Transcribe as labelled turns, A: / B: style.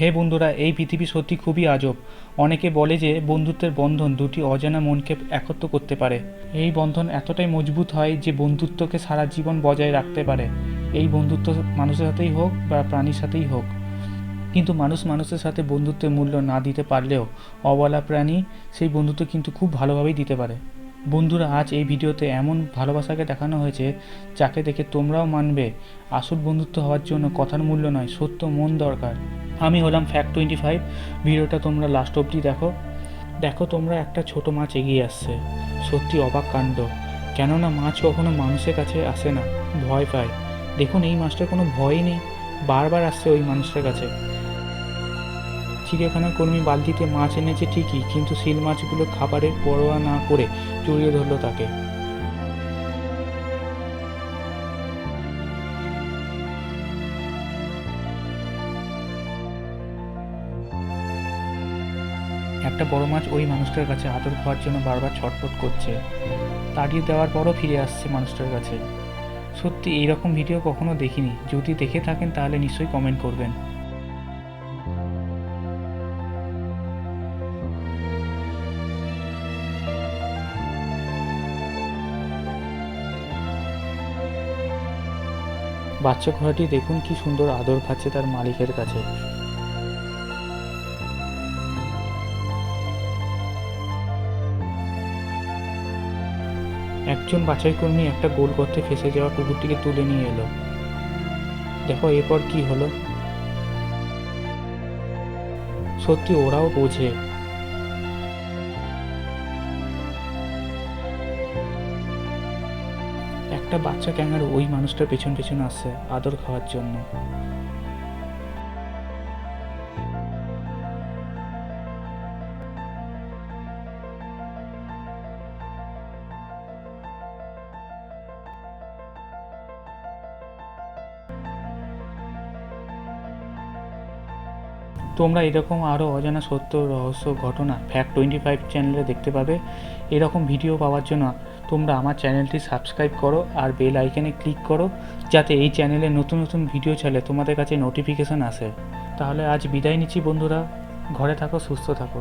A: হে বন্ধুরা, এই পৃথিবী সত্যি খুবই আজব। অনেকে বলে যে বন্ধুত্বের বন্ধন দুটি অজানা মনকে একত্র করতে পারে। এই বন্ধন এতটাই মজবুত হয় যে বন্ধুত্বকে সারা জীবন বজায় রাখতে পারে। এই বন্ধুত্ব মানুষের সাথেই হোক বা প্রাণীর সাথেই হোক। কিন্তু মানুষ মানুষের সাথে বন্ধুত্বের মূল্য না দিতে পারলেও অবলা প্রাণী সেই বন্ধুত্ব কিন্তু খুব ভালোভাবেই দিতে পারে। বন্ধুরা, আজ এই ভিডিওতে এমন ভালোবাসাকে দেখানো হয়েছে যাকে দেখে তোমরাও মানবে আসল বন্ধুত্ব হওয়ার জন্য কথার মূল্য নয়, সত্য মন দরকার। আমি হলাম ফ্যাক্ট টোয়েন্টি ফাইভ ভিডিওটা তোমরা লাস্ট অবধি দেখো। দেখো তোমরা একটা ছোট মাছ এগিয়ে আসছে। সত্যি অবাক কাণ্ড। কেননা মাছ কখনো মানুষের কাছে আসে না, ভয় পায়। দেখুন, এই মাছটার কোনো ভয়ই নেই। বারবার আসছে ওই মানুষটার কাছে। চিড়িয়াখানার কর্মী বালতিতে মাছ এনেছে ঠিকই, কিন্তু শিল মাছগুলো খাবারের পরোয়া না করে জড়িয়ে ধরলো তাকে। একটা বড় মাছ ওই মানুষটার কাছে আদর খাওয়ার জন্য বারবার ছটফট করছে। তাড়িয়ে দেওয়ার পরও ফিরে আসছে মানুষটার কাছে। সত্যি, এইরকম ভিডিও কখনো দেখিনি। যদি দেখে থাকেন, তাহলে নিশ্চয়ই কমেন্ট করবেন। বাচ্চা ঘোড়াটি দেখুন কি সুন্দর আদর খাচ্ছে তার মালিকের কাছে। একজন বাছাই কর্মী একটা গোল করতে ফেসে যাওয়া কুকুরটিকে তুলে নিয়ে এলো। দেখো, এরপর কি হলো? সত্যি ওরাও বোঝে। একটা বাচ্চা ক্যাঙ্গারু ওই মানুষটার পেছন পেছন আসছে, আদর খাওয়ার জন্য। তোমরা এরকম আরও অজানা সত্য, রহস্য, ঘটনা ফ্যাক্ট টোয়েন্টি ফাইভ চ্যানেলে দেখতে পাবে। এরকম ভিডিও পাওয়ার জন্য তোমরা আমার চ্যানেলটি সাবস্ক্রাইব করো আর বেল আইকনে ক্লিক করো, যাতে এই চ্যানেলে নতুন নতুন ভিডিও চলে, তোমাদের কাছে নোটিফিকেশান আসে। তাহলে আজ বিদায় নিচ্ছি বন্ধুরা। ঘরে থাকো, সুস্থ থাকো।